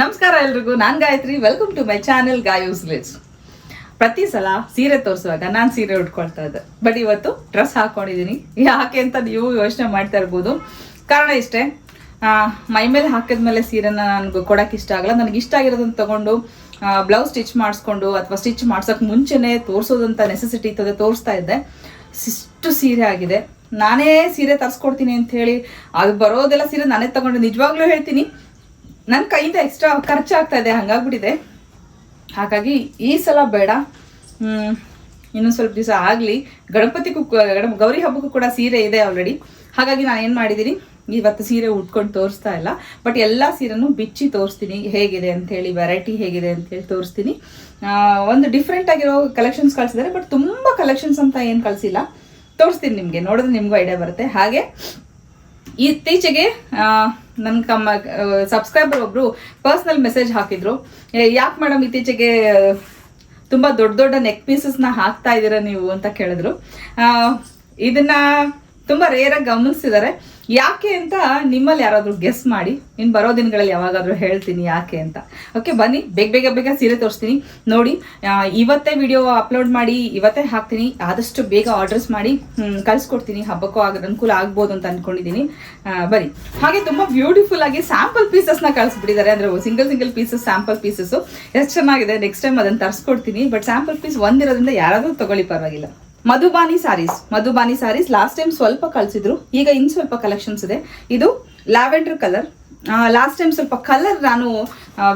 ನಮಸ್ಕಾರ ಎಲ್ರಿಗೂ, ನಾನ್ Gayathri. Welcome to my channel ಗಾಯೂಸ್ ಲಿಟ್ಸ್ ಪ್ರತಿ ಸಲ ಸೀರೆ ತೋರಿಸುವಾಗ ನಾನು ಸೀರೆ ಉಟ್ಕೊಳ್ತಾ ಇದ್ದೆ. ಬಟ್ ಇವತ್ತು ಡ್ರೆಸ್ ಹಾಕೊಂಡಿದ್ದೀನಿ ಯಾಕೆ ಅಂತ ನೀವು ಯೋಚನೆ ಮಾಡ್ತಾ ಇರ್ಬೋದು. ಕಾರಣ ಇಷ್ಟೇ ಮೈ ಮೇಲೆ ಹಾಕಿದ್ಮೇಲೆ ಸೀರೆನ ನನಗೆ ಕೊಡಕ್ಕೆ ಇಷ್ಟ ಆಗಲ್ಲ. ನನಗೆ ಇಷ್ಟ ಆಗಿರೋದನ್ನ ತಗೊಂಡು ಬ್ಲೌಸ್ ಸ್ಟಿಚ್ ಮಾಡಿಸ್ಕೊಂಡು ಅಥವಾ ಸ್ಟಿಚ್ ಮಾಡ್ಸೋಕೆ ಮುಂಚೆನೇ ತೋರಿಸೋದಂತ ನೆಸೆಸಿಟಿ ಇತ್ತದೆ ತೋರಿಸ್ತಾ ಇದ್ದೆ. ಇಷ್ಟು ಸೀರೆ ಆಗಿದೆ. ನಾನೇ ಸೀರೆ ತರಿಸ್ಕೊಡ್ತೀನಿ ಅಂತ ಹೇಳಿ, ಅದು ಬರೋದೆಲ್ಲ ಸೀರೆ ನಾನೇ ತಗೊಂಡು ನಿಜವಾಗ್ಲೂ ಹೇಳ್ತೀನಿ. ನನ್ನ ಕೈಯಿಂದ ಎಕ್ಸ್ಟ್ರಾ ಖರ್ಚಾಗ್ತಾ ಇದೆ ಹಂಗಾಗ್ಬಿಟ್ಟಿದೆ. ಹಾಗಾಗಿ ಈ ಸಲ ಬೇಡ. ಹ್ಮ್, ಇನ್ನೊಂದು ಸ್ವಲ್ಪ ದಿವಸ ಆಗಲಿ. ಗಣಪತಿಗೂ ಕ- ಗಣ ಗೌರಿ ಹಬ್ಬಕ್ಕೂ ಕೂಡ ಸೀರೆ ಇದೆ ಆಲ್ರೆಡಿ ಹಾಗಾಗಿ ನಾನು ಏನು ಮಾಡಿದ್ದೀನಿ ಇವತ್ತು ಸೀರೆ ಉಟ್ಕೊಂಡು ತೋರಿಸ್ತಾ ಇಲ್ಲ. ಬಟ್ ಎಲ್ಲ ಸೀರೆನೂ ಬಿಚ್ಚಿ ತೋರಿಸ್ತೀನಿ. ಹೇಗಿದೆ ಅಂಥೇಳಿ ವೆರೈಟಿ ಹೇಗಿದೆ ಅಂತೇಳಿ ತೋರಿಸ್ತೀನಿ. ಒಂದು ಡಿಫ್ರೆಂಟ್ ಆಗಿರೋ ಕಲೆಕ್ಷನ್ಸ್ ಕಳಿಸಿದ್ದಾರೆ ಬಟ್ ತುಂಬ ಕಲೆಕ್ಷನ್ಸ್ ಅಂತ ಏನು ಕಳಿಸಿಲ್ಲ. ತೋರಿಸ್ತೀನಿ ನಿಮಗೆ ನೋಡಿದ್ರೆ ನಿಮಗೂ ಐಡಿಯಾ ಬರುತ್ತೆ. ಹಾಗೆ ಇತ್ತೀಚೆಗೆ ನನ್ನ ಕಮ್ಮ ಸಬ್ಸ್ಕ್ರೈಬರ್ ಒಬ್ರು ಪರ್ಸ್ನಲ್ ಮೆಸೇಜ್ ಹಾಕಿದ್ರು. ಯಾಕೆ ಮೇಡಮ್ ಇತ್ತೀಚೆಗೆ ತುಂಬಾ ದೊಡ್ಡ ದೊಡ್ಡ ನೆಕ್ ಪೀಸಸ್ನ ಹಾಕ್ತಾ ಇದ್ದೀರಾ ನೀವು ಅಂತ ಕೇಳಿದ್ರು. ಇದನ್ನ ತುಂಬಾ ರೇರ್ ಆಗಿ ಗಮನಿಸಿದ್ದಾರೆ ಯಾಕೆ ಅಂತ ನಿಮ್ಮಲ್ಲಿ ಯಾರಾದ್ರೂ ಗೆಸ್ ಮಾಡಿ. ಇನ್ನು ಬರೋ ದಿನಗಳಲ್ಲಿ ಯಾವಾಗಾದ್ರೂ ಹೇಳ್ತೀನಿ ಯಾಕೆ ಅಂತ. ಓಕೆ ಬನ್ನಿ. ಬೇಗ ಬೇಗ ಬೇಗ ಸೀರೆ ತೋರಿಸ್ತೀನಿ. ನೋಡಿ ಇವತ್ತೇ ವಿಡಿಯೋ ಅಪ್ಲೋಡ್ ಮಾಡಿ ಇವತ್ತೇ ಹಾಕ್ತೀನಿ. ಆದಷ್ಟು ಬೇಗ ಆರ್ಡರ್ಸ್ ಮಾಡಿ ಕಳಿಸ್ಕೊಡ್ತೀನಿ. ಹಬ್ಬಕ್ಕೂ ಆಗ ಅನುಕೂಲ ಆಗ್ಬೋದು ಅಂತ ಅನ್ಕೊಂಡಿದ್ದೀನಿ. ಆ, ಬನ್ನಿ. ಹಾಗೆ ತುಂಬಾ ಬ್ಯೂಟಿಫುಲ್ ಆಗಿ ಸ್ಯಾಂಪಲ್ ಪೀಸಸ್ನ ಕಳಿಸ್ಬಿಟ್ಟಿದ್ದಾರೆ. ಅಂದ್ರೆ single single pieces sample pieces ಎಷ್ಟು ಚೆನ್ನಾಗಿದೆ. ನೆಕ್ಸ್ಟ್ ಟೈಮ್ ಅದನ್ನ ತರಿಸ್ಕೊಡ್ತೀನಿ. ಬಟ್ ಸ್ಯಾಂಪಲ್ ಪೀಸ್ ಒಂದಿರೋದ್ರಿಂದ ಯಾರಾದ್ರೂ ತಗೊಳ್ಳಿ ಪರವಾಗಿಲ್ಲ. Madhubani sarees Madhubani sarees last time ಸ್ವಲ್ಪ ಕಳಿಸಿದ್ರು, ಈಗ ಇನ್ ಸ್ವಲ್ಪ ಕಲೆಕ್ಷನ್ಸ್ ಇದೆ. ಇದು ಲ್ಯಾವೆಂಡರ್ ಕಲರ್ ಲಾಸ್ಟ್ ಟೈಮ್ ಸ್ವಲ್ಪ ಕಲರ್ ನಾನು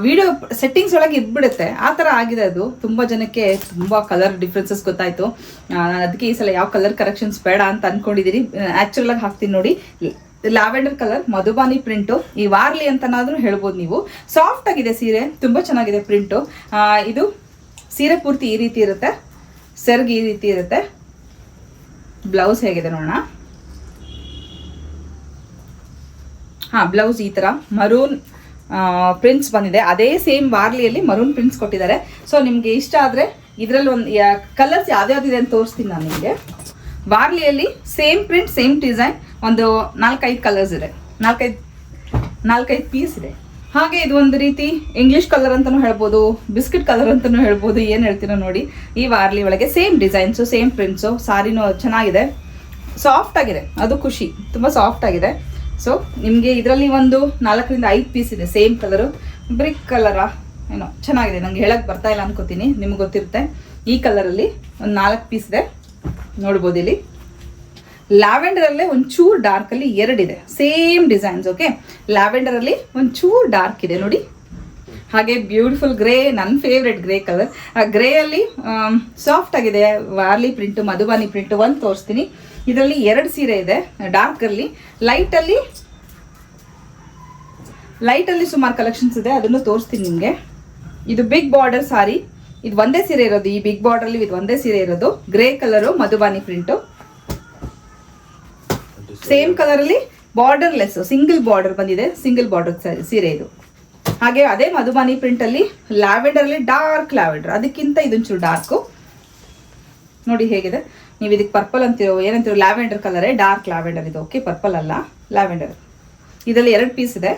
ವಿಡಿಯೋ ಸೆಟ್ಟಿಂಗ್ಸ್ ಒಳಗೆ ಇದ್ಬಿಡುತ್ತೆ. ಆ ಥರ ಆಗಿದೆ ಅದು. ತುಂಬ ಜನಕ್ಕೆ ತುಂಬ ಕಲರ್ ಡಿಫ್ರೆನ್ಸಸ್ ಗೊತ್ತಾಯ್ತು. ಅದಕ್ಕೆ ಈ ಸಲ ಯಾವ ಕಲರ್ ಕರೆಕ್ಷನ್ಸ್ ಬೇಡ ಅಂತ ಅನ್ಕೊಂಡಿದೀರಿ ಆ್ಯಕ್ಚುಲ್ ಆಗಿ ಹಾಕ್ತೀನಿ ನೋಡಿ. ಲ್ಯಾವೆಂಡರ್ ಕಲರ್ ಮಧುಬಾನಿ ಪ್ರಿಂಟು ಈ ವಾರ್ಲಿ ಅಂತನಾದರೂ ಹೇಳ್ಬೋದು ನೀವು. ಸಾಫ್ಟ್ ಆಗಿದೆ ಸೀರೆ. ತುಂಬ ಚೆನ್ನಾಗಿದೆ ಪ್ರಿಂಟು ಇದು ಸೀರೆ ಪೂರ್ತಿ ಈ ರೀತಿ ಇರುತ್ತೆ. ಸೆರ್ಗ್ ಈ ರೀತಿ ಇರುತ್ತೆ. ಬ್ಲೌಸ್ ಹೇಗಿದೆ ನೋಡೋಣ. ಹಾ, ಬ್ಲೌಸ್ ಈ ತರ. ಮರೂನ್ ಪ್ರಿಂಟ್ಸ್ ಬಂದಿದೆ. ಅದೇ ಸೇಮ್ ವಾರ್ಲಿಯಲ್ಲಿ ಮರೂನ್ ಪ್ರಿಂಟ್ಸ್ ಕೊಟ್ಟಿದ್ದಾರೆ. ಸೊ ನಿಮ್ಗೆ ಇಷ್ಟ ಆದ್ರೆ ಇದರಲ್ಲಿ ಒಂದು ಕಲರ್ಸ್ ಯಾವ್ದ್ಯಾವ್ದಿದೆ ಅಂತ ತೋರಿಸ್ತೀನಿ ನಾನು ನಿಮಗೆ. ವಾರ್ಲಿಯಲ್ಲಿ ಸೇಮ್ ಪ್ರಿಂಟ್ ಸೇಮ್ ಡಿಸೈನ್ ಒಂದು ನಾಲ್ಕೈದು ಕಲರ್ಸ್ ಇದೆ. ನಾಲ್ಕೈದು ನಾಲ್ಕೈದು ಪೀಸ್ ಇದೆ. ಹಾಗೆ ಇದು ಒಂದು ರೀತಿ ಇಂಗ್ಲಿಷ್ ಕಲರ್ ಅಂತಾನೂ ಹೇಳ್ಬೋದು ಬಿಸ್ಕಿಟ್ ಕಲರ್ ಅಂತಾನೂ ಹೇಳ್ಬೋದು, ಏನು ಹೇಳ್ತೀನೋ ನೋಡಿ. ಈ ವಾರ್ಲಿ ಒಳಗೆ ಸೇಮ್ ಡಿಸೈನ್ಸು ಸೇಮ್ ಪ್ರಿಂಟ್ಸು ಸಾರಿನೂ ಚೆನ್ನಾಗಿದೆ. ಸಾಫ್ಟ್ ಆಗಿದೆ, ಅದು ಖುಷಿ, ತುಂಬ ಸಾಫ್ಟ್ ಆಗಿದೆ. ಸೊ ನಿಮಗೆ ಇದರಲ್ಲಿ ಒಂದು ನಾಲ್ಕರಿಂದ ಐದು ಪೀಸ್ ಇದೆ ಸೇಮ್ ಕಲರು ಬ್ರಿಕ್ ಕಲರಾ ಏನೋ, ಚೆನ್ನಾಗಿದೆ. ನಂಗೆ ಹೇಳಕ್ ಬರ್ತಾ ಇಲ್ಲ ಅನ್ಕೋತೀನಿ, ನಿಮ್ಗೆ ಗೊತ್ತಿರುತ್ತೆ. ಈ ಕಲರಲ್ಲಿ ಒಂದು ನಾಲ್ಕು ಪೀಸ್ ಇದೆ, ನೋಡ್ಬೋದು ಇಲ್ಲಿ. ಲ್ಯಾವೆಂಡರ್ ಅಲ್ಲೇ ಒಂಚೂರು ಡಾರ್ಕ್ ಅಲ್ಲಿ ಎರಡಿದೆ. ಸೇಮ್ ಡಿಸೈನ್ಸ್ ಓಕೆ ಲ್ಯಾವೆಂಡರ್ ಅಲ್ಲಿ ಒಂಚೂರು ಡಾರ್ಕ್ ಇದೆ, ನೋಡಿ. ಹಾಗೆ ಬ್ಯೂಟಿಫುಲ್ ಗ್ರೇ ನನ್ನ ಫೇವ್ರೆಟ್ ಗ್ರೇ ಕಲರ್ ಆ ಗ್ರೇ ಅಲ್ಲಿ ಸಾಫ್ಟ್ ಆಗಿದೆ. ವಾರ್ಲಿ ಪ್ರಿಂಟು ಮಧುಬಾನಿ ಪ್ರಿಂಟು ಒಂದು ತೋರಿಸ್ತೀನಿ. ಇದರಲ್ಲಿ ಎರಡು ಸೀರೆ ಇದೆ ಡಾರ್ಕ್ ಅಲ್ಲಿ. ಲೈಟ್ ಅಲ್ಲಿ ಲೈಟ್ ಅಲ್ಲಿ ಸುಮಾರು ಕಲೆಕ್ಷನ್ಸ್ ಇದೆ, ಅದನ್ನು ತೋರಿಸ್ತೀನಿ ನಿಮಗೆ. ಇದು ಬಿಗ್ ಬಾರ್ಡರ್ ಸಾರಿ ಇದು ಒಂದೇ ಸೀರೆ ಇರೋದು. ಈ ಬಿಗ್ ಬಾರ್ಡರ್ ಇದು ಒಂದೇ ಸೀರೆ ಇರೋದು. Grey colour Madhubani print same colour ಅಲ್ಲಿ ಬಾರ್ಡರ್ ಲೆಸ್ ಸಿಂಗಲ್ ಬಾರ್ಡರ್ ಬಂದಿದೆ ಸಿಂಗಲ್ ಬಾರ್ಡರ್ ಸೀರೆ ಇದು. ಹಾಗೆ ಅದೇ ಮಧುಬಾನಿ ಪ್ರಿಂಟ್ ಅಲ್ಲಿ ಲ್ಯಾವೆಂಡರ್ ಅಲ್ಲಿ ಡಾರ್ಕ್ ಲ್ಯಾವೆಂಡರ್ ಅದಕ್ಕಿಂತ ಇದೊಂಚೂರು ಡಾರ್ಕು ನೋಡಿ ಹೇಗಿದೆ. ನೀವು ಇದಕ್ಕೆ ಪರ್ಪಲ್ ಅಂತೀರೋ, ಏನಂತೀರೋ ಲ್ಯಾವೆಂಡರ್ ಕಲರೇ ಡಾರ್ಕ್ ಲ್ಯಾವೆಂಡರ್ ಇದು. ಓಕೆ ಪರ್ಪಲ್ ಅಲ್ಲ ಲ್ಯಾವೆಂಡರ್ ಇದರಲ್ಲಿ ಎರಡು ಪೀಸ್ ಇದೆ.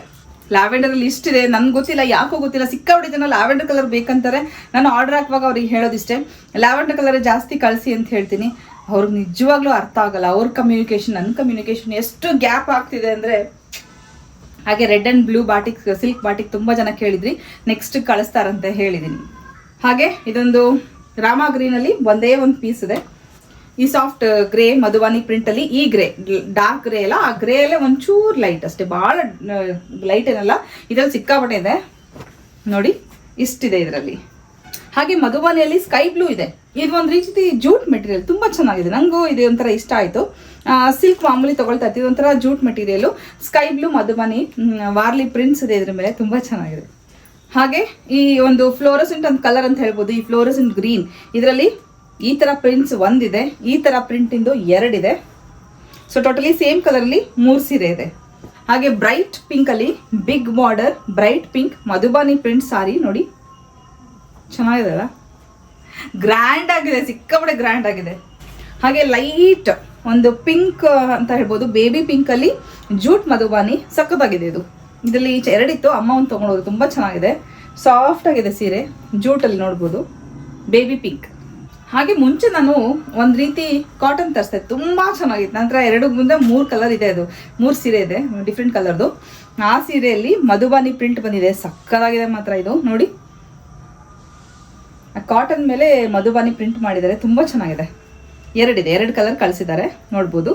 ಲ್ಯಾವೆಂಡರ್ ಅಲ್ಲಿ ಇಷ್ಟಿದೆ ನನ್ಗೆ ಗೊತ್ತಿಲ್ಲ, ಯಾಕೋ ಗೊತ್ತಿಲ್ಲ. ಸಿಕ್ಕಾಬಿಡಿ ಲ್ಯಾವೆಂಡರ್ ಕಲರ್ ಬೇಕಂತಾರೆ. ನಾನು ಆರ್ಡರ್ ಹಾಕುವಾಗ ಅವ್ರಿಗೆ ಹೇಳೋದಿಷ್ಟೇ. ಲ್ಯಾವೆಂಡರ್ ಕಲರ್ ಜಾಸ್ತಿ ಕಳಿಸಿ ಅಂತ ಹೇಳ್ತೀನಿ. ಅವ್ರಿಗೆ ನಿಜವಾಗ್ಲೂ ಅರ್ಥ ಆಗಲ್ಲ. ಅವ್ರ ಕಮ್ಯುನಿಕೇಶನ್ ನನ್ನ ಕಮ್ಯುನಿಕೇಶನ್ ಎಷ್ಟು ಗ್ಯಾಪ್ ಆಗ್ತಿದೆ ಅಂದರೆ, ಹಾಗೆ red and blue batik silk batik ತುಂಬ ಜನ ಕೇಳಿದ್ರಿ. ನೆಕ್ಸ್ಟ್ ಕಳಿಸ್ತಾರಂತ ಹೇಳಿದ್ದೀನಿ ಹಾಗೆ ಇದೊಂದು ರಾಮ ಗ್ರೀನಲ್ಲಿ ಒಂದೇ ಒಂದು ಪೀಸ್ ಇದೆ. ಈ ಸಾಫ್ಟ್ ಗ್ರೇ ಮಧುವಾನಿ ಪ್ರಿಂಟಲ್ಲಿ ಈ ಗ್ರೇ ಡಾರ್ಕ್ ಗ್ರೇ ಅಲ್ಲ, ಆ ಗ್ರೇ ಅಲ್ಲೇ ಒಂಚೂರು ಲೈಟ್ ಅಷ್ಟೇ. ಭಾಳ ಲೈಟ್ ಏನಲ್ಲ, ಇದರಲ್ಲಿ ಸಿಕ್ಕಾಪಟ್ಟೆ ಇದೆ. ನೋಡಿ, ಇಷ್ಟಿದೆ ಇದರಲ್ಲಿ. ಹಾಗೆ ಮಧುಬನಿಯಲ್ಲಿ ಸ್ಕೈ ಬ್ಲೂ ಇದೆ. ಇದು ಒಂದು ರೀತಿ ಜೂಟ್ ಮೆಟೀರಿಯಲ್ ತುಂಬಾ ಚೆನ್ನಾಗಿದೆ. ನನಗೂ ಇದು ಒಂಥರ ಇಷ್ಟ ಆಯಿತು. ಸಿಲ್ಕ್ ಮಾಮೂಲಿ ತಗೊಳ್ತಾ ಇರ್ತೀವಿ ಒಂಥರ jute material sky blue Madhubani Warli prints ಇದೆ ಇದ್ರ ಮೇಲೆ. ತುಂಬಾ ಚೆನ್ನಾಗಿದೆ. ಹಾಗೆ ಈ ಒಂದು ಫ್ಲೋರಸೆಂಟ್ ಅಂತ ಕಲರ್ ಅಂತ ಹೇಳ್ಬೋದು. ಈ ಫ್ಲೋರಸೆಂಟ್ ಗ್ರೀನ್ ಇದರಲ್ಲಿ ಈ ತರ ಪ್ರಿಂಟ್ಸ್ ಒಂದಿದೆ. ಈ ತರ ಪ್ರಿಂಟ್ ಇಂದು ಎರಡಿದೆ ಸೊ ಟೋಟಲಿ ಸೇಮ್ ಕಲರಲ್ಲಿ ಮೂರು ಸೀರೆ ಇದೆ. ಹಾಗೆ ಬ್ರೈಟ್ ಪಿಂಕ್ ಅಲ್ಲಿ big border bright pink Madhubani print sari ನೋಡಿ ಚೆನ್ನಾಗಿದೆ ಅಲ್ಲ ಗ್ರ್ಯಾಂಡ್ ಆಗಿದೆ, ಸಿಕ್ಕಾಪಟ್ಟೆ ಗ್ರ್ಯಾಂಡ್ ಆಗಿದೆ. ಹಾಗೆ ಲೈಟ್ ಒಂದು ಪಿಂಕ್ ಅಂತ ಹೇಳ್ಬೋದು. ಬೇಬಿ ಪಿಂಕ್ ಅಲ್ಲಿ ಜೂಟ್ ಮಧುಬಾನಿ, ಸಖತ್ತಾಗಿದೆ ಇದು. ಇದರಲ್ಲಿ ಎರಡಿತ್ತು, ಅಮ್ಮ ಒಂದು ತೊಗೊಂಡೋದು ತುಂಬ ಚೆನ್ನಾಗಿದೆ. ಸಾಫ್ಟ್ ಆಗಿದೆ ಸೀರೆ ಜೂಟಲ್ಲಿ ನೋಡ್ಬೋದು. ಬೇಬಿ ಪಿಂಕ್ ಹಾಗೆ ಮುಂಚೆ ನಾನು ಒಂದು ರೀತಿ ಕಾಟನ್ ತರಿಸ್ದೆ, ತುಂಬ ಚೆನ್ನಾಗಿತ್ತು. ನಂತರ ಎರಡು ಮುಂದೆ ಮೂರು ಕಲರ್ ಇದೆ ಅದು. ಮೂರು ಸೀರೆ ಇದೆ ಡಿಫ್ರೆಂಟ್ ಕಲರ್ದು ಆ ಸೀರೆಯಲ್ಲಿ ಮಧುಬಾನಿ ಪ್ರಿಂಟ್ ಬಂದಿದೆ. ಸಕ್ಕದಾಗಿದೆ ಮಾತ್ರ ಇದು. ನೋಡಿ. ಕಾಟನ್ ಮೇಲೆ ಮಧುಬಾನಿ ಪ್ರಿಂಟ್ ಮಾಡಿದ್ದಾರೆ ತುಂಬ ಚೆನ್ನಾಗಿದೆ. ಎರಡಿದೆ, ಎರಡು ಕಲರ್ ಕಳಿಸಿದ್ದಾರೆ, ನೋಡ್ಬೋದು.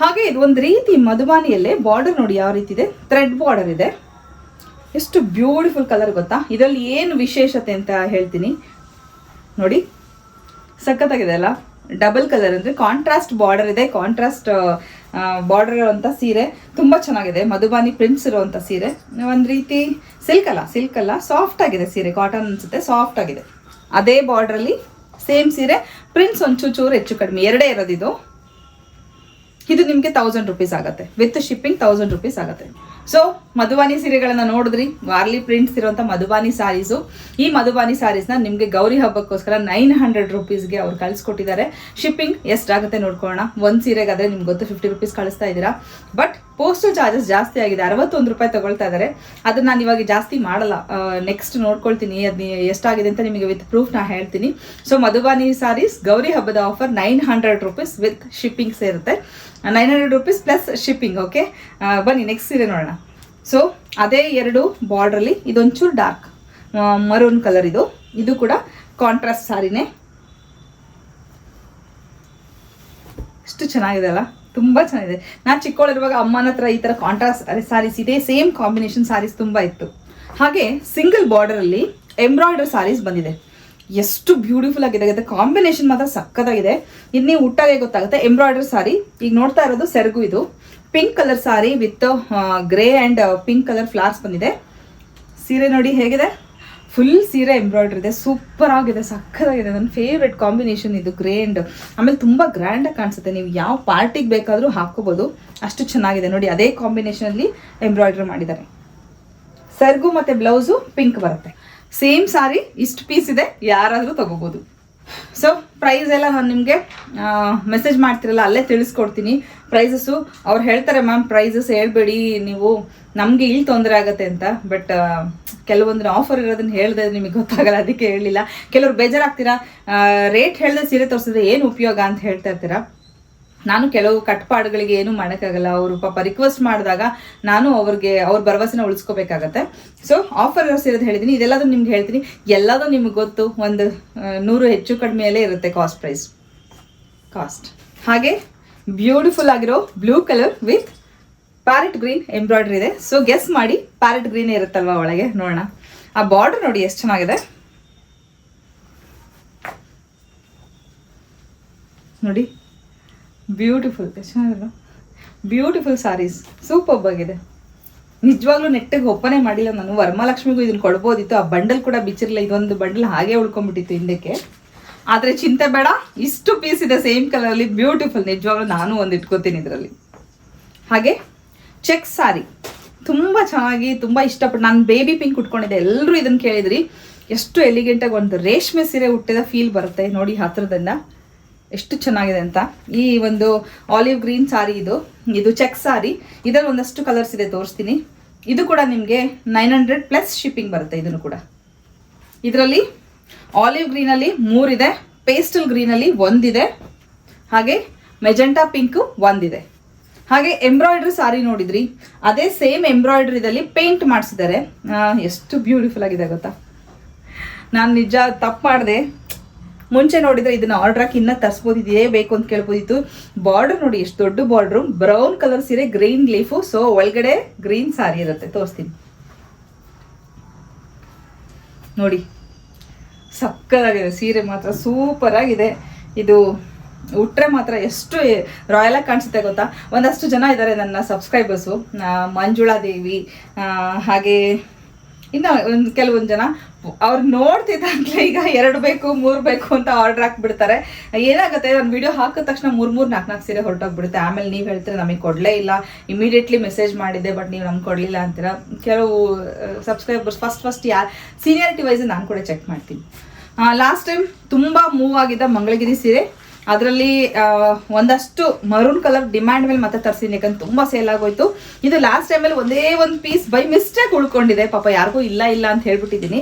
ಹಾಗೆ ಇದು ಒಂದು ರೀತಿ ಮಧುಬಾನಿಯಲ್ಲೇ ಬಾರ್ಡರ್ ನೋಡಿ ಯಾವ ರೀತಿ ಇದೆ. ಥ್ರೆಡ್ ಬಾರ್ಡರ್ ಇದೆ. ಎಷ್ಟು ಬ್ಯೂಟಿಫುಲ್ ಕಲರ್ ಗೊತ್ತಾ? ಇದರಲ್ಲಿ ಏನು ವಿಶೇಷತೆ ಅಂತ ಹೇಳ್ತೀನಿ. ನೋಡಿ, ಸಖತ್ತಾಗಿದೆ ಅಲ್ಲ? ಡಬಲ್ ಕಲರ್ ಅಂದರೆ ಕಾಂಟ್ರಾಸ್ಟ್ ಬಾರ್ಡರ್ ಇದೆ ಕಾಂಟ್ರಾಸ್ಟ್ ಬಾರ್ಡರ್ ಇರುವಂಥ ಸೀರೆ ತುಂಬ ಚೆನ್ನಾಗಿದೆ. ಮಧುಬಾನಿ ಪ್ರಿಂಟ್ಸ್ ಇರುವಂಥ ಸೀರೆ. ಒಂದು ರೀತಿ ಸಿಲ್ಕ್ ಅಲ್ಲ ಸಿಲ್ಕ್ ಅಲ್ಲ. ಸಾಫ್ಟ್ ಆಗಿದೆ ಸೀರೆ. ಕಾಟನ್ ಅನ್ಸುತ್ತೆ ಸಾಫ್ಟ್ ಆಗಿದೆ. ಅದೇ ಬಾರ್ಡ್ರಲ್ಲಿ ಸೇಮ್ ಸೀರೆ. ಪ್ರಿಂಟ್ಸ್ ಒಂದು ಚೂರು ಹೆಚ್ಚು ಕಡಿಮೆ. ಎರಡೇ ಇರೋದಿದು. ಇದು ಇದು ನಿಮಗೆ ತೌಸಂಡ್ ರುಪೀಸ್ ಆಗುತ್ತೆ. ವಿತ್ ಶಿಪ್ಪಿಂಗ್ ತೌಸಂಡ್ ರುಪೀಸ್ ಆಗುತ್ತೆ. ಸೊ ಮಧುಬಾನಿ ಸೀರೆಗಳನ್ನ ನೋಡಿದ್ರಿ? ವಾರ್ಲಿ ಪ್ರಿಂಟ್ಸ್ ಇರುವಂಥ ಮಧುಬಾನಿ ಸಾರೀಸು ಈ ಮಧುಬಾನಿ ನ ನಿಮಗೆ ಗೌರಿ ಹಬ್ಬಕ್ಕೋಸ್ಕರ ನೈನ್ ಹಂಡ್ರೆಡ್ ರುಪೀಸ್ಗೆ ಅವ್ರು ಕಳಿಸ್ಕೊಟ್ಟಿದ್ದಾರೆ. ಶಿಪ್ಪಿಂಗ್ ಎಷ್ಟಾಗುತ್ತೆ ನೋಡ್ಕೊಳ್ಳೋಣ. ಒಂದು ಸೀರೆಗಾದ್ರೆ ನಿಮ್ಗೆ ಗೊತ್ತು ಫಿಫ್ಟಿ ರುಪೀಸ್ ಕಳಿಸ್ತಾ ಇದ್ದೀರಾ. ಬಟ್ ಪೋಸ್ಟಲ್ ಚಾರ್ಜಸ್ ಜಾಸ್ತಿ ಆಗಿದೆ. ಅರವತ್ತೊಂದು ರೂಪಾಯಿ ತಗೊಳ್ತಾ ಇದ್ದಾರೆ. ಅದನ್ನ ನಾನು ಇವಾಗ ಜಾಸ್ತಿ ಮಾಡಲ್ಲ. ನೆಕ್ಸ್ಟ್ ನೋಡ್ಕೊಳ್ತೀನಿ. ಅದು ಎಷ್ಟಾಗಿದೆ ಅಂತ ನಿಮಗೆ ವಿತ್ ಪ್ರೂಫ್ ನಾ ಹೇಳ್ತೀನಿ. ಸೊ ಮಧುಬಾನಿ ಸಾರೀಸ್ ಗೌರಿ ಹಬ್ಬದ offer nine hundred rupees with shippings ಸೇರುತ್ತೆ. Nine hundred rupees plus shipping okay ಬನ್ನಿ ನೆಕ್ಸ್ಟ್ ಸೀರೆ ನೋಡೋಣ. ಸೊ ಅದೇ ಎರಡು ಬಾರ್ಡ್ರಲ್ಲಿ ಇದೊಂಚೂರು ಡಾರ್ಕ್ ಮರೂನ್ ಕಲರ್ ಇದು. ಇದು ಕೂಡ ಕಾಂಟ್ರಾಸ್ಟ್ ಸಾರಿನೇ. ಎಷ್ಟು ಚೆನ್ನಾಗಿದೆ ಅಲ್ಲ? ತುಂಬ ಚೆನ್ನಾಗಿದೆ. ನಾನು ಚಿಕ್ಕವಳಿರುವಾಗ ಅಮ್ಮನ ಹತ್ರ ಈ ಥರ ಕಾಂಟ್ರಾಸ್ಟ್ ಸಾರೀಸ್ ಇದೆ ಸೇಮ್ ಕಾಂಬಿನೇಷನ್ ಸಾರೀಸ್ ತುಂಬ ಇತ್ತು. ಹಾಗೆ ಸಿಂಗಲ್ ಬಾರ್ಡರಲ್ಲಿ ಎಂಬ್ರಾಯ್ಡ್ರಿ ಸಾರೀಸ್ ಬಂದಿದೆ. ಎಷ್ಟು ಬ್ಯೂಟಿಫುಲ್ ಆಗಿದೆ. ಕಾಂಬಿನೇಷನ್ ಮಾತ್ರ ಸಕ್ಕತ್ತಾಗಿದೆ. ಇದು ನೀವು ಉಟ್ಟಾಗೆ ಗೊತ್ತಾಗುತ್ತೆ. ಎಂಬ್ರಾಯ್ಡ್ರಿ ಸಾರಿ ಈಗ ನೋಡ್ತಾ ಇರೋದು ಸೆರಗು ಇದು. Pink colour sari with grey and pink colour flowers ಬಂದಿದೆ. ಸೀರೆ ನೋಡಿ ಹೇಗಿದೆ? ಫುಲ್ ಸೀರೆ ಎಂಬ್ರಾಯ್ಡ್ರಿ ಇದೆ. ಸೂಪರ್ ಆಗಿದೆ. ಸಕ್ಕತ್ತಾಗಿದೆ. ನನ್ನ ಫೇವ್ರೆಟ್ ಕಾಂಬಿನೇಷನ್ ಇದು ಗ್ರೇ ಆ್ಯಂಡ್ ಆಮೇಲೆ ತುಂಬ ಗ್ರ್ಯಾಂಡಾಗಿ ಕಾಣಿಸುತ್ತೆ. ನೀವು ಯಾವ ಪಾರ್ಟಿಗೆ ಬೇಕಾದರೂ ಹಾಕೋಬೋದು ಅಷ್ಟು ಚೆನ್ನಾಗಿದೆ. ನೋಡಿ, ಅದೇ ಕಾಂಬಿನೇಷನಲ್ಲಿ ಎಂಬ್ರಾಯ್ಡ್ರಿ ಮಾಡಿದ್ದಾರೆ. ಸರ್ಗು ಮತ್ತು ಬ್ಲೌಸು ಪಿಂಕ್ ಬರುತ್ತೆ. ಸೇಮ್ ಸಾರಿ ಇಷ್ಟು ಪೀಸ್ ಇದೆ. ಯಾರಾದರೂ ತಗೋಬೋದು. ಸೊ ಪ್ರೈಸ್ ಎಲ್ಲ ನಾನು ನಿಮಗೆ ಮೆಸೇಜ್ ಮಾಡ್ತಿರಲ್ಲ, ಅಲ್ಲೇ ತಿಳಿಸ್ಕೊಡ್ತೀನಿ. ಪ್ರೈಸಸ್ಸು ಅವ್ರು ಹೇಳ್ತಾರೆ ಮ್ಯಾಮ್ ಪ್ರೈಸಸ್ ಹೇಳ್ಬೇಡಿ, ನೀವು ನಮಗೆ ಇಲ್ಲಿ ತೊಂದರೆ ಆಗುತ್ತೆ ಅಂತ. ಬಟ್ ಕೆಲವೊಂದು ಆಫರ್ ಇರೋದನ್ನ ಹೇಳಿದೆ ನಿಮಗೆ ಗೊತ್ತಾಗಲ್ಲ, ಅದಕ್ಕೆ ಹೇಳಿಲ್ಲ. ಕೆಲವ್ರು ಬೇಜಾರಾಗ್ತೀರಾ? ರೇಟ್ ಹೇಳ್ದೆ ಸೀರೆ ತೋರಿಸಿದ್ರೆ ಏನು ಉಪಯೋಗ ಅಂತ ಹೇಳ್ತಾ ಇರ್ತೀರಾ? ನಾನು ಕೆಲವು ಕಟ್ಪಾಡುಗಳಿಗೆ ಏನು ಮಾಡೋಕ್ಕಾಗಲ್ಲ. ಅವರು ಪಾಪ ರಿಕ್ವೆಸ್ಟ್ ಮಾಡಿದಾಗ ನಾನು ಅವ್ರಿಗೆ, ಅವ್ರ ಭರವಸೆನ ಉಳಿಸ್ಕೋಬೇಕಾಗತ್ತೆ. ಸೊ ಆಫರ್ ಇರೋದು ಹೇಳಿದ್ದೀನಿ ಇದೆಲ್ಲದೂ ನಿಮ್ಗೆ ಹೇಳ್ತೀನಿ. ಎಲ್ಲದೂ ನಿಮ್ಗೆ ಗೊತ್ತು, ಒಂದು ನೂರು ಹೆಚ್ಚು ಕಡಿಮೆಯಲ್ಲೇ ಇರುತ್ತೆ ಕಾಸ್ಟ್ ಪ್ರೈಸ್ ಕಾಸ್ಟ್ ಹಾಗೆ ಬ್ಯೂಟಿಫುಲ್ ಆಗಿರೋ blue colour with parrot green embroidery ಇದೆ. ಸೊ ಗೆಸ್ ಮಾಡಿ ಪ್ಯಾರೆಟ್ ಗ್ರೀನ್ ಇರುತ್ತಲ್ವಾ ಒಳಗೆ? ನೋಡೋಣ. ಆ ಬಾರ್ಡರ್ ನೋಡಿ ಎಷ್ಟು ಚೆನ್ನಾಗಿದೆ. ನೋಡಿ. ಬ್ಯೂಟಿಫುಲ್ ಎಷ್ಟು ಬ್ಯೂಟಿಫುಲ್ ಸಾರೀಸ್ ಸೂಪರ್ ಆಗಿದೆ. ನಿಜವಾಗ್ಲೂ ನೆಟ್ಟಿಗೆ ಒಪ್ಪನೆ ಮಾಡಿಲ್ಲ ನಾನು. ವರಮಹಾಲಕ್ಷ್ಮಿಗೂ ಇದನ್ನು ಕೊಡ್ಬೋದಿತ್ತು. ಆ ಬಂಡಲ್ ಕೂಡ ಬಿಚ್ಚಿರಲಿಲ್ಲ. ಇದೊಂದು ಬಂಡಲ್ ಹಾಗೆ ಉಳ್ಕೊಂಡ್ಬಿಟ್ಟಿತ್ತು ಹಿಂದಕ್ಕೆ. ಆದರೆ ಚಿಂತೆ ಬೇಡ. ಇಷ್ಟು ಪೀಸ್ ಇದೆ ಸೇಮ್ ಕಲರಲ್ಲಿ ಬ್ಯೂಟಿಫುಲ್ ನಿಜವಾಗ್ಲೂ ನಾನು ಒಂದು ಇಟ್ಕೋತೀನಿ ಇದರಲ್ಲಿ. ಹಾಗೆ ಚೆಕ್ ಸಾರಿ ತುಂಬ ಚೆನ್ನಾಗಿ, ತುಂಬ ಇಷ್ಟಪಟ್ಟು ನಾನು ಬೇಬಿ ಪಿಂಕ್ ಉಟ್ಕೊಂಡಿದ್ದೆ. ಎಲ್ಲರೂ ಇದನ್ನು ಕೇಳಿದ್ರಿ. ಎಷ್ಟು ಎಲಿಗೆಂಟಾಗಿ ಒಂದು ರೇಷ್ಮೆ ಸೀರೆ ಹುಟ್ಟಿದ ಫೀಲ್ ಬರುತ್ತೆ. ನೋಡಿ ಹತ್ರದಿಂದ. ಎಷ್ಟು ಚೆನ್ನಾಗಿದೆ ಅಂತ. ಈ ಒಂದು ಆಲಿವ್ ಗ್ರೀನ್ ಸಾರಿ ಇದು. ಇದು ಚೆಕ್ ಸಾರಿ ಇದರಲ್ಲಿ ಒಂದಷ್ಟು ಕಲರ್ಸ್ ಇದೆ ತೋರಿಸ್ತೀನಿ. ಇದು ಕೂಡ ನಿಮಗೆ ನೈನ್ ಹಂಡ್ರೆಡ್ ಪ್ಲಸ್ ಶಿಪ್ಪಿಂಗ್ ಬರುತ್ತೆ ಇದನ್ನು ಕೂಡ. ಇದರಲ್ಲಿ ಆಲಿವ್ ಗ್ರೀನಲ್ಲಿ ಮೂರಿದೆ ಪೇಸ್ಟಲ್ ಗ್ರೀನಲ್ಲಿ ಒಂದಿದೆ, ಹಾಗೆ ಮೆಜೆಂಟಾ ಪಿಂಕು ಒಂದಿದೆ. ಹಾಗೆ ಎಂಬ್ರಾಯ್ಡ್ರಿ ಸಾರಿ ನೋಡಿದ್ರಿ. ಅದೇ ಸೇಮ್ ಎಂಬ್ರಾಯ್ಡ್ರಿದಲ್ಲಿ ಪೇಂಟ್ ಮಾಡಿಸಿದ್ದಾರೆ. ಎಷ್ಟು ಬ್ಯೂಟಿಫುಲ್ ಆಗಿದೆ ಗೊತ್ತಾ. ನಾನು ನಿಜ ತಪ್ಪು ಮಾಡಿದೆ. ಮುಂಚೆ ನೋಡಿದ್ರೆ ಇದನ್ನ ಆರ್ಡರ್ ಹಾಕಿ ಇನ್ನ ತರಿಸ್ಬೋದು, ಇದೇ ಬೇಕು ಅಂತ ಕೇಳ್ಬೋದಿತ್ತು. ಬಾರ್ಡರ್ ನೋಡಿ, ಎಷ್ಟು ದೊಡ್ಡ ಬಾರ್ಡ್ರು ಬ್ರೌನ್ ಕಲರ್ ಸೀರೆ ಗ್ರೀನ್ ಲೀಫು ಸೊ ಒಳಗಡೆ ಗ್ರೀನ್ ಸಾರಿ ಇರುತ್ತೆ. ತೋರಿಸ್ತೀನಿ. ನೋಡಿ ಸಕ್ಕದಾಗಿದೆ ಸೀರೆ ಮಾತ್ರ ಸೂಪರ್ ಆಗಿದೆ. ಇದು ಉಟ್ರೆ ಮಾತ್ರ ಎಷ್ಟು ರಾಯಲ್ ಆಗಿ ಕಾಣಿಸುತ್ತೆ ಗೊತ್ತಾ? ಒಂದಷ್ಟು ಜನ ಇದ್ದಾರೆ ನನ್ನ ಸಬ್ಸ್ಕ್ರೈಬರ್ಸು ಮಂಜುಳಾ ದೇವಿ ಹಾಗೆ ಇನ್ನು ಒಂದು ಕೆಲವೊಂದು ಜನ ಅವ್ರು ನೋಡ್ತಿದ್ದಾಗಲೇ ಈಗ ಎರಡು ಬೇಕು, ಮೂರು ಬೇಕು ಅಂತ ಆರ್ಡರ್ ಹಾಕ್ಬಿಡ್ತಾರೆ. ಏನಾಗುತ್ತೆ ನಾನು ವಿಡಿಯೋ ಹಾಕಿದ ತಕ್ಷಣ ಮೂರು ಮೂರು ನಾಲ್ಕು ನಾಲ್ಕು ಸೀರೆ ಹೊರಟೋಗ್ಬಿಡುತ್ತೆ. ಆಮೇಲೆ ನೀವು ಹೇಳ್ತೀರ ನಮಗೆ ಕೊಡಲೇ ಇಲ್ಲ. ಇಮಿಡಿಯೇಟ್ಲಿ ಮೆಸೇಜ್ ಮಾಡಿದ್ದೆ ಬಟ್ ನೀವು ನಮ್ಗೆ ಕೊಡಲಿಲ್ಲ ಅಂತೀರ. ಕೆಲವು ಸಬ್ಸ್ಕ್ರೈಬರ್ಸ್ ಫಸ್ಟ್ ಫಸ್ಟ್ ಯಾರು ಸೀನಿಯಾರಿಟಿ ವೈಸ್ ನಾನು ಕೂಡ ಚೆಕ್ ಮಾಡ್ತೀನಿ. ಲಾಸ್ಟ್ ಟೈಮ್ ತುಂಬ ಮೂವ್ ಆಗಿದ್ದ ಮಂಗಳಗಿರಿ ಸೀರೆ. ಅದರಲ್ಲಿ ಒಂದಷ್ಟು ಮರೂನ್ ಕಲರ್ ಡಿಮ್ಯಾಂಡ್ ಮೇಲೆ ಮತ್ತೆ ತರಿಸಿದ್ದೀನಿ ಯಾಕಂದ್ರೆ ತುಂಬಾ ಸೇಲ್ ಆಗೋಯ್ತು. ಇದು ಲಾಸ್ಟ್ ಟೈಮಲ್ಲಿ ಒಂದೇ ಒಂದು ಪೀಸ್ ಬೈ ಮಿಸ್ಟೇಕ್ ಉಳ್ಕೊಂಡಿದೆ. ಪಾಪ ಯಾರಿಗೂ ಇಲ್ಲ ಇಲ್ಲ ಅಂತ ಹೇಳ್ಬಿಟ್ಟಿದ್ದೀನಿ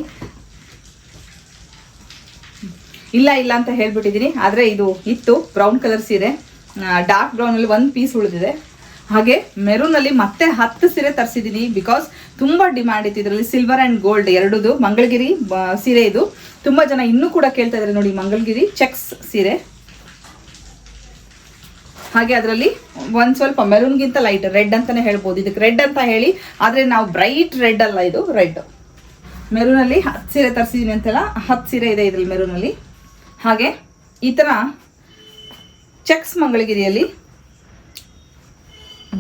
ಇಲ್ಲ ಇಲ್ಲ ಅಂತ ಹೇಳ್ಬಿಟ್ಟಿದ್ದೀನಿ ಆದರೆ ಇದು ಇತ್ತು ಬ್ರೌನ್ ಕಲರ್ ಸೀರೆ ಡಾರ್ಕ್ ಬ್ರೌನಲ್ಲಿ ಒಂದು ಪೀಸ್ ಉಳಿದಿದೆ. ಹಾಗೆ ಮೆರೂನಲ್ಲಿ ಮತ್ತೆ ಹತ್ತು ಸೀರೆ ತರಿಸಿದ್ದೀನಿ ಬಿಕಾಸ್ ತುಂಬ ಡಿಮ್ಯಾಂಡ್ ಇತ್ತು. ಇದರಲ್ಲಿ ಸಿಲ್ವರ್ ಆ್ಯಂಡ್ ಗೋಲ್ಡ್ ಎರಡುದು. ಮಂಗಳಗಿರಿ ಸೀರೆ ಇದು. ತುಂಬ ಜನ ಇನ್ನೂ ಕೂಡ ಕೇಳ್ತಾ ಇದ್ದಾರೆ ನೋಡಿ, ಮಂಗಳಗಿರಿ ಚೆಕ್ಸ್ ಸೀರೆ. ಹಾಗೆ ಅದರಲ್ಲಿ ಒಂದು ಸ್ವಲ್ಪ ಮೆರೂನ್ಗಿಂತ ಲೈಟ್ ರೆಡ್ ಅಂತಾನೆ ಹೇಳ್ಬೋದು. ಇದಕ್ಕೆ ರೆಡ್ ಅಂತ ಹೇಳಿ, ಆದರೆ ನಾವು ಬ್ರೈಟ್ ರೆಡ್ ಅಲ್ಲ ಇದು ರೆಡ್ ಮೆರೂನಲ್ಲಿ ಹತ್ತು ಸೀರೆ ತರಿಸಿದ್ದೀನಿ ಅಂತೆಲ್ಲ ಹತ್ತು ಸೀರೆ ಇದೆ ಇದರಲ್ಲಿ ಮೆರೂನಲ್ಲಿ. ಹಾಗೆ ಈ ಥರ ಚೆಕ್ಸ್ ಮಂಗಳಗಿರಿಯಲ್ಲಿ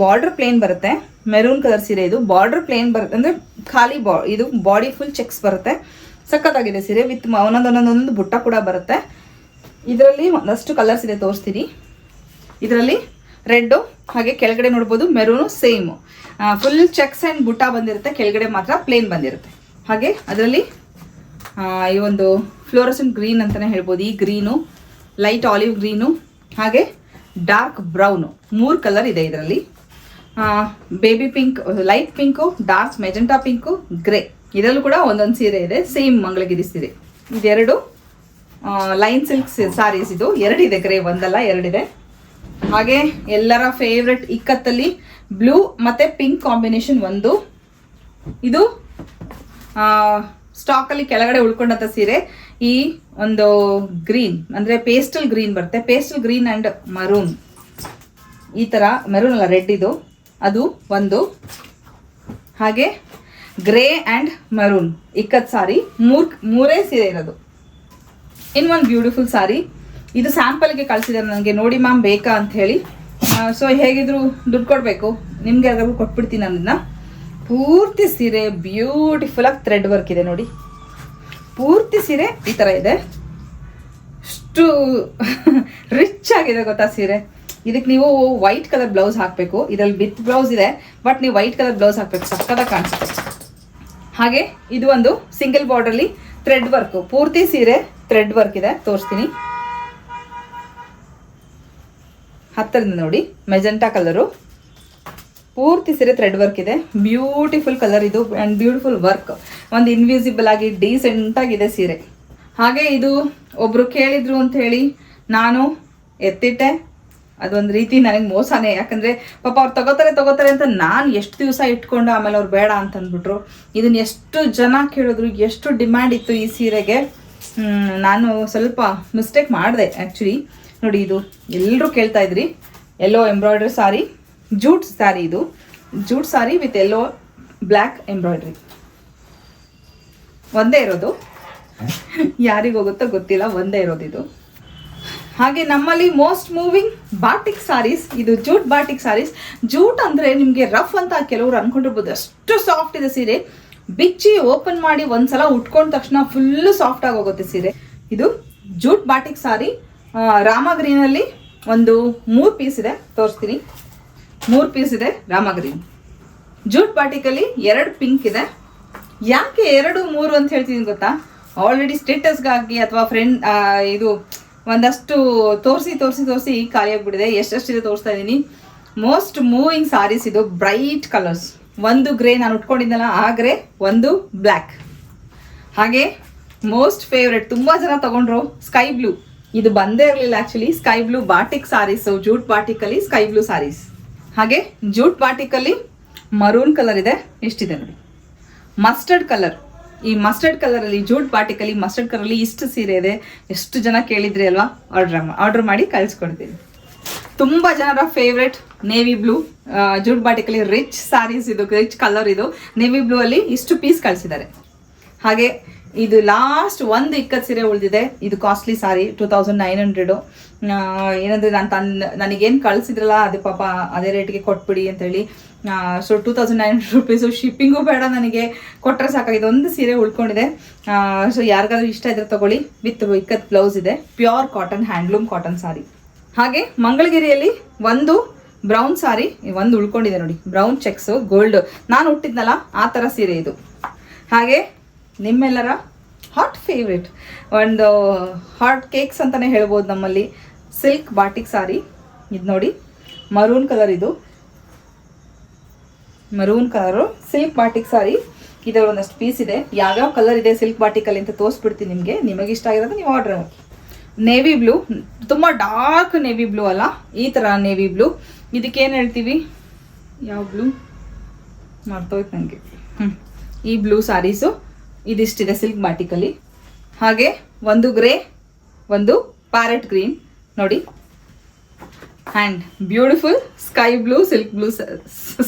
ಬಾರ್ಡರ್ ಪ್ಲೇನ್ ಬರುತ್ತೆ. ಮೆರೂನ್ ಕಲರ್ ಸೀರೆ ಇದು. ಬಾರ್ಡರ್ ಪ್ಲೇನ್ ಬರುತ್ತೆ ಅಂದರೆ ಖಾಲಿ ಬಾ, ಇದು ಬಾಡಿ ಫುಲ್ ಚೆಕ್ಸ್ ಬರುತ್ತೆ. ಸಖತ್ತಾಗಿದೆ ಸೀರೆ, ವಿತ್ ಒಂದೊಂದು ಒಂದೊಂದೊಂದು ಬುಟ್ಟ ಕೂಡ ಬರುತ್ತೆ. ಇದರಲ್ಲಿ ಒಂದಷ್ಟು ಕಲರ್ಸ್ ಇದೆ ತೋರಿಸ್ತೀನಿ. ಇದರಲ್ಲಿ ರೆಡ್ಡು, ಹಾಗೆ ಕೆಳಗಡೆ ನೋಡ್ಬೋದು maroon same. Full checks and ಬುಟ್ಟ ಬಂದಿರುತ್ತೆ, ಕೆಳಗಡೆ ಮಾತ್ರ ಪ್ಲೇನ್ ಬಂದಿರುತ್ತೆ. ಹಾಗೆ ಅದರಲ್ಲಿ ಈ ಒಂದು ಫ್ಲೋರಸೆಂಟ್ ಗ್ರೀನ್ ಅಂತಲೇ ಹೇಳ್ಬೋದು. ಈ ಗ್ರೀನು ಲೈಟ್ ಆಲಿವ್ ಗ್ರೀನು ಹಾಗೆ ಡಾರ್ಕ್ ಬ್ರೌನು ಮೂರು ಕಲರ್ ಇದೆ ಇದರಲ್ಲಿ. Baby pink light pink dark magenta pink grey ಇದರಲ್ಲೂ ಕೂಡ ಒಂದೊಂದು ಸೀರೆ ಇದೆ, ಸೇಮ್ ಮಂಗಳಗಿರಿ ಸೀರೆ. ಇದೆರಡು ಲೈನ್ ಸಿಲ್ಕ್ ಸಾರೀಸ್ ಇದು. ಎರಡಿದೆ ಗ್ರೇ ಒಂದಲ್ಲ, ಎರಡಿದೆ. ಹಾಗೆ ಎಲ್ಲರ ಫೇವ್ರೆಟ್ ಇಕ್ಕತ್ತಲ್ಲಿ ಬ್ಲೂ ಮತ್ತೆ ಪಿಂಕ್ ಕಾಂಬಿನೇಷನ್ ಒಂದು. ಇದು ಸ್ಟಾಕ್ ಅಲ್ಲಿ ಕೆಳಗಡೆ ಉಳ್ಕೊಂಡಂತ ಸೀರೆ. ಈ ಒಂದು ಗ್ರೀನ್ ಅಂದ್ರೆ ಪೇಸ್ಟಲ್ ಗ್ರೀನ್ ಬರುತ್ತೆ. ಪೇಸ್ಟಲ್ ಗ್ರೀನ್ ಅಂಡ್ ಮರೂನ್ ಈ ತರ ಮೆರೂನ್ ಅಲ್ಲ ರೆಡ್ ಇದು. ಅದು ಒಂದು. ಹಾಗೆ grey and maroon ikat sari. ಮೂರ್, ಮೂರೇ ಸೀರೆ ಇರೋದು. ಇನ್ ಒಂದು ಬ್ಯೂಟಿಫುಲ್ ಸಾರಿ ಇದು ಸ್ಯಾಂಪಲ್ಗೆ ಕಳಿಸಿದ್ದಾರೆ ನನಗೆ ನೋಡಿ ಮ್ಯಾಮ್ ಬೇಕಾ ಅಂತ ಹೇಳಿ. ಸೊ ಹೇಗಿದ್ರು ದುಡ್ಡು ಕೊಡಬೇಕು. ನಿಮಗೆ ಯಾರಿಗೂ ಕೊಟ್ಬಿಡ್ತೀನಿ ಅದನ್ನ ಪೂರ್ತಿ ಸೀರೆ ಬ್ಯೂಟಿಫುಲ್ ಆಗಿ ಥ್ರೆಡ್ ವರ್ಕ್ ಇದೆ ನೋಡಿ. ಪೂರ್ತಿ ಸೀರೆ ಈ ಥರ ಇದೆ. ಅಷ್ಟು ರಿಚ್ ಆಗಿದೆ ಗೊತ್ತಾ ಸೀರೆ. ಇದಕ್ಕೆ ನೀವು ವೈಟ್ ಕಲರ್ ಬ್ಲೌಸ್ ಹಾಕಬೇಕು. ಇದರಲ್ಲಿ ಬಿತ್ ಬ್ಲೌಸ್ ಇದೆ ಬಟ್ ನೀವು ವೈಟ್ ಕಲರ್ ಬ್ಲೌಸ್ ಹಾಕಬೇಕು. ಸಕ್ಕತ್ತಾಗಿ ಕಾಣಿಸುತ್ತೆ. ಹಾಗೆ ಇದು ಒಂದು ಸಿಂಗಲ್ ಬಾರ್ಡರ್ಲಿ ಥ್ರೆಡ್ ವರ್ಕ್ ಪೂರ್ತಿ ಸೀರೆ ಥ್ರೆಡ್ ವರ್ಕ್ ಇದೆ. ತೋರಿಸ್ತೀನಿ. ಹತ್ತರಿಂದ ನೋಡಿ ಮೆಜೆಂಟಾ ಕಲರು ಪೂರ್ತಿ ಸೀರೆ ಥ್ರೆಡ್ ವರ್ಕ್ ಇದೆ. ಬ್ಯೂಟಿಫುಲ್ ಕಲರ್ ಇದು ಆ್ಯಂಡ್ ಬ್ಯೂಟಿಫುಲ್ ವರ್ಕ್ ಒಂದು ಇನ್ವಿಸಿಬಲ್ ಆಗಿ ಡೀಸೆಂಟ್ ಆಗಿದೆ ಸೀರೆ. ಹಾಗೆ ಇದು ಒಬ್ರು ಕೇಳಿದ್ರು ಅಂತ ಹೇಳಿ ನಾನು ಎತ್ತಿಟ್ಟೆ. ಅದೊಂದು ರೀತಿ ನನಗೆ ಮೋಸನೇ. ಯಾಕಂದ್ರೆ ಪಾಪ ಅವ್ರು ತಗೋತಾರೆ ತಗೋತಾರೆ ಅಂತ ನಾನು ಎಷ್ಟು ದಿವಸ ಇಟ್ಕೊಂಡು ಆಮೇಲೆ ಅವ್ರು ಬೇಡ ಅಂತಂದ್ಬಿಟ್ರು. ಇದನ್ನ ಎಷ್ಟು ಜನ ಕೇಳಿದ್ರು, ಎಷ್ಟು ಡಿಮ್ಯಾಂಡ್ ಇತ್ತು ಈ ಸೀರೆಗೆ. ನಾನು ಸ್ವಲ್ಪ ಮಿಸ್ಟೇಕ್ ಮಾಡಿದೆ ಆ್ಯಕ್ಚುಲಿ ನೋಡಿ ಇದು ಎಲ್ಲರೂ ಕೇಳ್ತಾ ಇದ್ರಿ. Yellow embroidery sari jute sari ಇದು. Jute sari with yellow black embroidery ಒಂದೇ ಇರೋದು. ಯಾರಿಗೋಗುತ್ತೋ ಗೊತ್ತಿಲ್ಲ, ಒಂದೇ ಇರೋದು ಇದು. ಹಾಗೆ ನಮ್ಮಲ್ಲಿ ಮೋಸ್ಟ್ ಮೂವಿಂಗ್ ಬಾಟಿಕ್ ಸಾರೀಸ್ ಇದು ಜೂಟ್ ಬಾಟಿಕ್ ಸಾರೀಸ್ ಜೂಟ್ ಅಂದ್ರೆ ನಿಮಗೆ ರಫ್ ಅಂತ ಕೆಲವರು ಅನ್ಕೊಂಡಿರ್ಬೋದು. ಅಷ್ಟು ಸಾಫ್ಟ್ ಇದೆ ಸೀರೆ. ಬಿಚ್ಚಿ ಓಪನ್ ಮಾಡಿ ಒಂದ್ಸಲ ಉಟ್ಕೊಂಡ ತಕ್ಷಣ ಫುಲ್ಲು ಸಾಫ್ಟ್ ಆಗಿ ಹೋಗುತ್ತೆ ಸೀರೆ. ಇದು ಜೂಟ್ ಬಾಟಿಕ್ ಸಾರಿ ರಾಮ ಗ್ರೀನಲ್ಲಿ ಒಂದು ಮೂರು ಪೀಸ್ ಇದೆ. ತೋರಿಸ್ತೀನಿ. ಮೂರು ಪೀಸ್ ಇದೆ ರಾಮ ಗ್ರೀನ್ ಜೂಟ್ ಬಾಟಿಕಲ್ಲಿ ಎರಡು ಪಿಂಕ್ ಇದೆ. ಯಾಕೆ ಎರಡು, ಮೂರು ಅಂತ ಹೇಳ್ತೀನಿ ಗೊತ್ತಾ? ಆಲ್ರೆಡಿ ಸ್ಟೇಟಸ್ಗಾಗಿ ಅಥವಾ ಫ್ರೆಂಡ್ ಇದು ಒಂದಷ್ಟು ತೋರಿಸಿ ತೋರಿಸಿ ತೋರಿಸಿ ಖಾಲಿಯಾಗಿಬಿಟ್ಟಿದೆ. ಎಷ್ಟೆಷ್ಟಿದೆ ತೋರಿಸ್ತಾ ಇದ್ದೀನಿ. ಮೋಸ್ಟ್ ಮೂವಿಂಗ್ ಸಾರೀಸ್ ಇದು ಬ್ರೈಟ್ ಕಲರ್ಸ್ ಒಂದು ಗ್ರೇ ನಾನು ಉಟ್ಕೊಂಡಿದ್ದಲ್ಲ, ಆ ಗ್ರೇ ಒಂದು ಬ್ಲ್ಯಾಕ್ ಹಾಗೆ ಮೋಸ್ಟ್ ಫೇವ್ರೆಟ್ ತುಂಬ ಜನ ತಗೊಂಡ್ರು ಸ್ಕೈ ಬ್ಲೂ ಇದು ಬಂದೇ ಇರಲಿಲ್ಲ actually sky blue batik sarees jute batik ಅಲ್ಲಿ ಸ್ಕೈ ಬ್ಲೂ ಸಾರೀಸ್ ಹಾಗೆ ಜೂಟ್ ಬಾಟಿಕ್ ಅಲ್ಲಿ ಮರೂನ್ ಕಲರ್ ಇದೆ. ಎಷ್ಟಿದೆ ನೋಡಿ. ಮಸ್ಟರ್ಡ್ ಕಲರ್ ಈ ಮಸ್ಟರ್ಡ್ ಕಲರ್ ಅಲ್ಲಿ ಜೂಟ್ ಬಾಟಿಕ್ ಅಲ್ಲಿ ಮಸ್ಟರ್ಡ್ ಕಲರ್ ಅಲ್ಲಿ ಇಷ್ಟು ಸೀರೆ ಇದೆ. ಎಷ್ಟು ಜನ ಕೇಳಿದ್ರಿ ಅಲ್ವಾ? ಆರ್ಡರ್ ಆರ್ಡರ್ ಮಾಡಿ ಕಳಿಸ್ಕೊಡ್ತೀನಿ. ತುಂಬಾ ಜನರ ಫೇವ್ರೆಟ್ ನೇವಿ ಬ್ಲೂ ಜೂಟ್ ಬಾಟಿಕಲ್ಲಿ ರಿಚ್ ಸಾರೀಸ್ ಇದು ರಿಚ್ ಕಲರ್ ಇದು. ನೇವಿ ಬ್ಲೂ ಅಲ್ಲಿ ಇಷ್ಟು ಪೀಸ್ ಕಳಿಸಿದ್ದಾರೆ. ಹಾಗೆ ಇದು ಲಾಸ್ಟ್ ಒಂದು ಇಕ್ಕತ್ ಸೀರೆ ಉಳಿದಿದೆ. ಇದು costly sari two thousand nine hundred ಏನಂದ್ರೆ ನಾನು ತನ್ನ ನನಗೇನು ಕಳಿಸಿದ್ರಲ್ಲ, ಅದು ಪಾಪ ಅದೇ ರೇಟ್ಗೆ ಕೊಟ್ಬಿಡಿ ಅಂತೇಳಿ. So two thousand nine hundred rupees shipping ಬೇಡ ನನಗೆ. ಕೊಟ್ಟರೆ ಸಾಕಾಗಿದೆ ಒಂದು ಸೀರೆ ಉಳ್ಕೊಂಡಿದೆ. ಸೊ ಯಾರಿಗಾದ್ರೂ ಇಷ್ಟ ಇದ್ರೆ ತಗೊಳ್ಳಿ. ವಿತ್ ಇಕ್ಕತ್ ಬ್ಲೌಸ್ ಇದೆ. Pure cotton handloom cotton sari ಹಾಗೆ ಮಂಗಳಗಿರಿಯಲ್ಲಿ ಒಂದು ಬ್ರೌನ್ ಸಾರಿ ಒಂದು ಉಳ್ಕೊಂಡಿದೆ ನೋಡಿ. ಬ್ರೌನ್ ಚೆಕ್ಸು ಗೋಲ್ಡ್ ನಾನು ಹುಟ್ಟಿದ್ನಲ್ಲ ಆ ಥರ ಸೀರೆ ಇದು. ಹಾಗೆ ನಿಮ್ಮೆಲ್ಲರ ಹಾಟ್ ಫೇವ್ರೇಟ್ ಒಂದು ಹಾಟ್ ಕೇಕ್ಸ್ ಅಂತಲೇ ಹೇಳ್ಬೋದು ನಮ್ಮಲ್ಲಿ. ಸಿಲ್ಕ್ ಬಾಟಿಕ್ ಸಾರಿ ಇದು ನೋಡಿ. ಮರೂನ್ ಕಲರ್ ಇದು. Maroon colour silk batik sari ಇದರ ಒಂದಷ್ಟು ಪೀಸ್ ಇದೆ. ಯಾವ್ಯಾವ ಕಲರ್ ಇದೆ ಸಿಲ್ಕ್ ಬಾಟಿಕಲ್ಲಿ ಅಂತ ತೋರಿಸ್ಬಿಡ್ತೀನಿ ನಿಮಗೆ. ನಿಮಗೆ ಇಷ್ಟ ಆಗಿರೋದು ನೀವು ಆರ್ಡರ್ ಮಾಡಿ. ನೇವಿ ಬ್ಲೂ ತುಂಬ ಡಾರ್ಕ್ ನೇವಿ ಬ್ಲೂ ಅಲ್ಲ? ಈ ಥರ ನೇವಿ ಬ್ಲೂ ಇದಕ್ಕೆ ಏನು ಹೇಳ್ತೀವಿ? ಯಾವ ಬ್ಲೂ ಮರ್ತೋಯ್ತು ನನಗೆ ಹ್ಞೂ ಈ ಬ್ಲೂ ಸ್ಯಾರೀಸು ಇದಿಷ್ಟಿದೆ ಸಿಲ್ಕ್ ಬಾಟಿಕಲ್ಲಿ ಹಾಗೆ ಒಂದು ಗ್ರೇ ಒಂದು ಪ್ಯಾರೆಟ್ ಗ್ರೀನ್ ನೋಡಿ. And beautiful sky blue silk blue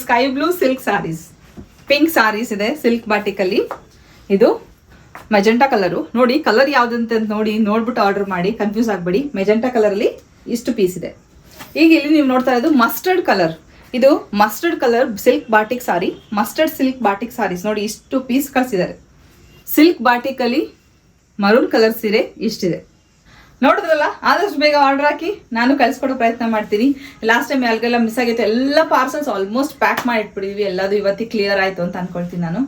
sky blue silk sarees pink sarees ಇದೆ ಸಿಲ್ಕ್ ಬಾಟಿಕಲ್ಲಿ ಇದು ಮೆಜೆಂಟಾ ಕಲರು ನೋಡಿ ಕಲರ್ ಯಾವುದಂತ ನೋಡಿ ನೋಡ್ಬಿಟ್ಟು ಆರ್ಡರ್ ಮಾಡಿ ಕನ್ಫ್ಯೂಸ್ ಆಗಬೇಡಿ. ಮೆಜೆಂಟಾ ಕಲರಲ್ಲಿ ಇಷ್ಟು ಪೀಸ್ ಇದೆ. ಈಗ ಇಲ್ಲಿ ನೀವು ನೋಡ್ತಾ ಇರೋದು ಮಸ್ಟರ್ಡ್ ಕಲರ್ ಇದು mustard colour silk batik sari mustard silk batik sarees ನೋಡಿ, ಇಷ್ಟು ಪೀಸ್ ಕಳಿಸಿದ್ದಾರೆ. ಸಿಲ್ಕ್ ಬಾಟಿಕಲ್ಲಿ ಮರೂನ್ ಕಲರ್ ಸೀರೆ ಇಷ್ಟಿದೆ. ನೋಡಿದ್ರಲ್ಲ? ಆದಷ್ಟು ಬೇಗ ಆರ್ಡರ್ ಹಾಕಿ ನಾನು ಕಳಿಸ್ಕೊಡೋ ಪ್ರಯತ್ನ ಮಾಡ್ತೀನಿ. ಲಾಸ್ಟ್ ಟೈಮ್ ಅಲ್ಗೆಲ್ಲ ಮಿಸ್ ಆಗಿತ್ತು. ಎಲ್ಲ ಪಾರ್ಸಲ್ಸ್ ಆಲ್ಮೋಸ್ಟ್ ಪ್ಯಾಕ್ ಮಾಡಿ ಎಲ್ಲದು ಇವತ್ತಿಗೆ ಕ್ಲಿಯರ್ ಆಯಿತು ಅಂತ ಅನ್ಕೊಳ್ತೀನಿ ನಾನು.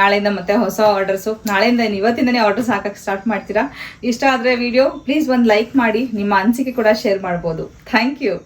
ನಾಳೆಯಿಂದ ಮತ್ತೆ ಹೊಸ ಆರ್ಡರ್ಸು ನಾಳೆಯಿಂದ ಏನು ಇವತ್ತಿಂದನೇ ಆರ್ಡರ್ಸ್ ಹಾಕಕ್ಕೆ ಸ್ಟಾರ್ಟ್ ಮಾಡ್ತೀರಾ? ಇಷ್ಟ ಆದರೆ ವಿಡಿಯೋ ಪ್ಲೀಸ್ ಒಂದು ಲೈಕ್ ಮಾಡಿ. ನಿಮ್ಮ ಅನಿಸಿಕೆ ಕೂಡ ಶೇರ್ ಮಾಡ್ಬೋದು. Thank you